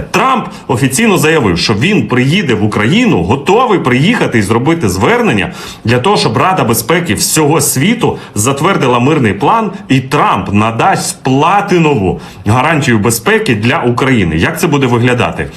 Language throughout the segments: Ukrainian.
Трамп офіційно заявив, що він приїде в Україну, готовий приїхати і зробити звернення для того, щоб Рада безпеки всього світу затвердила мирний план, і Трамп надасть платинову гарантію безпеки для України. Як це буде виглядати?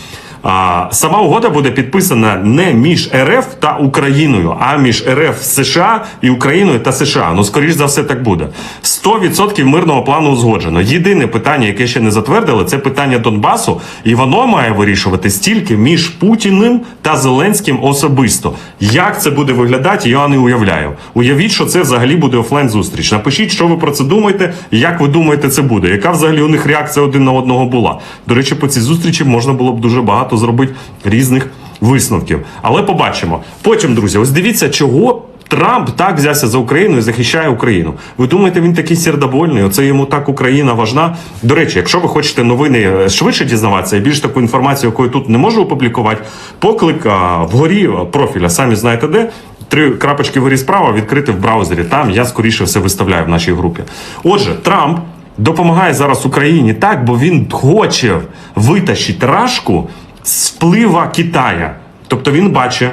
А, сама угода буде підписана не між РФ та Україною, а між РФ США і Україною та США. Ну, скоріш за все, так буде. 100% мирного плану узгоджено. Єдине питання, яке ще не затвердили, це питання Донбасу, і воно має вирішуватись тільки між Путіним та Зеленським особисто. Як це буде виглядати, я не уявляю. Уявіть, що це взагалі буде офлайн зустріч. Напишіть, що ви про це думаєте, як ви думаєте, це буде. Яка взагалі у них реакція один на одного була? До речі, по цій зустрічі можна було б дуже багато зробити різних висновків. Але побачимо. Потім, друзі, ось дивіться, чого. Трамп так взявся за Україну і захищає Україну. Ви думаєте, він такий сердобольний? Оце йому так Україна важна. До речі, якщо ви хочете новини е, швидше дізнаватися і більш таку інформацію, яку я тут не можу опублікувати, поклик а, вгорі профіля, самі знаєте де. Три крапочки вгорі справа відкрити в браузері. Там я скоріше все виставляю в нашій групі. Отже, Трамп допомагає зараз Україні так, бо він хоче витащити рашку з вплива Китая. Тобто він бачить.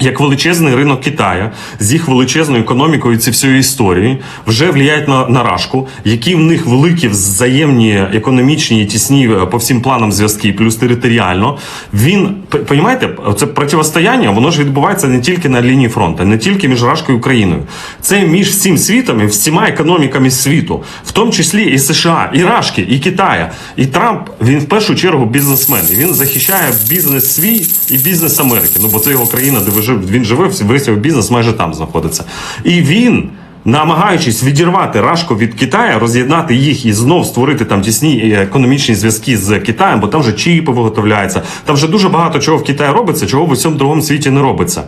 Як величезний ринок Китаю з їх величезною економікою ці всієї історії вже влияють на, на рашку, які в них великі взаємні економічні і тісні е, по всім планам зв'язки, плюс територіально. Він понімаєте, це противостояння, воно ж відбувається не тільки на лінії фронту, не тільки між Рашкою і Україною. Це між всім світом і всіма економіками світу, в тому числі і США, і Рашки, і Китая. І Трамп він в першу чергу бізнесмен. Він захищає бізнес свій і бізнес Америки. Ну бо це його країна, де ви жив- він живе, весь його бізнес майже там знаходиться. І він. Намагаючись відірвати Рашку від Китаю, роз'єднати їх і знов створити там тісні е, економічні зв'язки з Китаєм, бо там вже чіпи виготовляються. Там вже дуже багато чого в Китаї робиться, чого в усьому другому світі не робиться.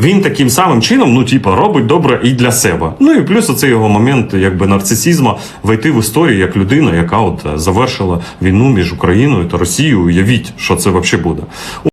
Він таким самим чином, ну типу, робить добре і для себе. Ну і плюс оцей його момент, якби нарцисізму, вийти в історію як людина, яка от е, завершила війну між Україною та Росією. Уявіть, що це взагалі буде.